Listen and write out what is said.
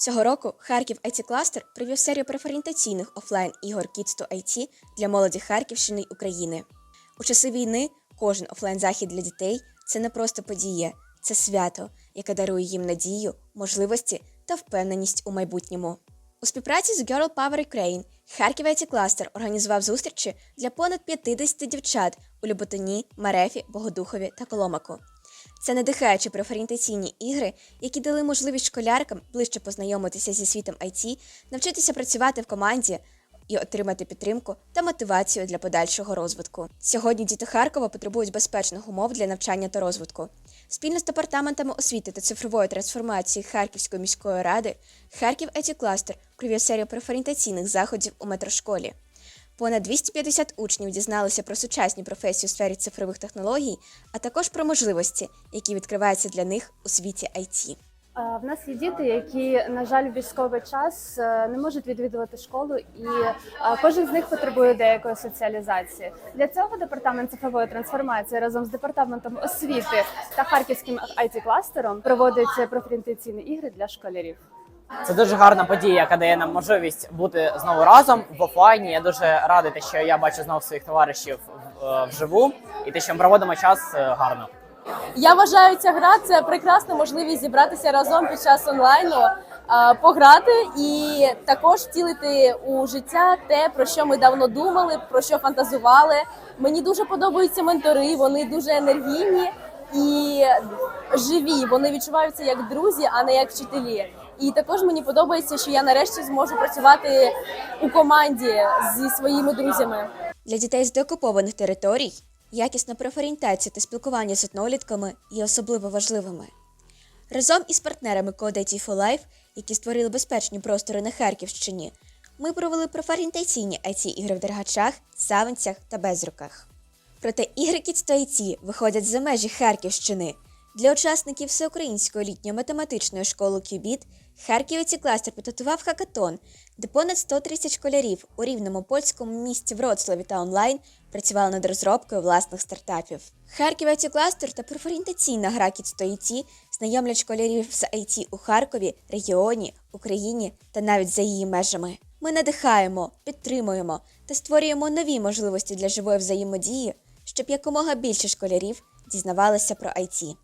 Цього року Харків IT Cluster провів серію преферентаційних офлайн ігор Kids to IT для молоді Харківщини й України. У часи війни кожен офлайн захід для дітей це не просто подія, це свято, яке дарує їм надію, можливості та впевненість у майбутньому. У співпраці з Girl Power Ukraine Харків IT Cluster організував зустрічі для понад 50 дівчат у Люботині, Марефі, Богодухові та Коломаку. Це надихаючі преферентаційні ігри, які дали можливість школяркам ближче познайомитися зі світом IT, навчитися працювати в команді і отримати підтримку та мотивацію для подальшого розвитку. Сьогодні діти Харкова потребують безпечних умов для навчання та розвитку. Спільно з департаментами освіти та цифрової трансформації Харківської міської ради Харків IT Cluster провів серію преферентаційних заходів у метрошколі. Понад 250 учнів дізналися про сучасні професії у сфері цифрових технологій, а також про можливості, які відкриваються для них у світі IT. В нас є діти, які, на жаль, військовий час е, не можуть відвідувати школу, і е, кожен з них потребує деякої соціалізації. Для цього департамент цифрової трансформації разом з департаментом освіти та харківським it кластером проводить преференційні ігри для школярів. Це дуже гарна подія, яка дає нам можливість бути знову разом в офлайні. Я дуже радий, те, що я бачу знову своїх товаришів е, вживу, і те, що ми проводимо час е, гарно. Я вважаю, ця гра це прекрасна можливість зібратися разом під час онлайну, пограти і також втілити у життя те, про що ми давно думали, про що фантазували. Мені дуже подобаються ментори, вони дуже енергійні і живі. Вони відчуваються як друзі, а не як вчителі. І також мені подобається, що я нарешті зможу працювати у команді зі своїми друзями. Для дітей з деокупованих територій якісна преферентація та спілкування з однолітками є особливо важливими. Разом із партнерами Code for Life, які створили безпечні простори на Харківщині, ми провели преферентаційні it ігри в Дергачах, Савинцях та Безруках. Проте ігри Kids to IT виходять за межі Харківщини. Для учасників всеукраїнської літньої математичної школи Кюбіт Харків IT кластер підготував хакатон, де понад 130 школярів у рівному польському місті Вроцлаві та онлайн працювали над розробкою власних стартапів. Харків IT кластер та преферентаційна гра IT знайомлять школярів з IT у Харкові, регіоні, Україні та навіть за її межами. Ми надихаємо, підтримуємо та створюємо нові можливості для живої взаємодії, щоб якомога більше школярів дізнавалися про IT.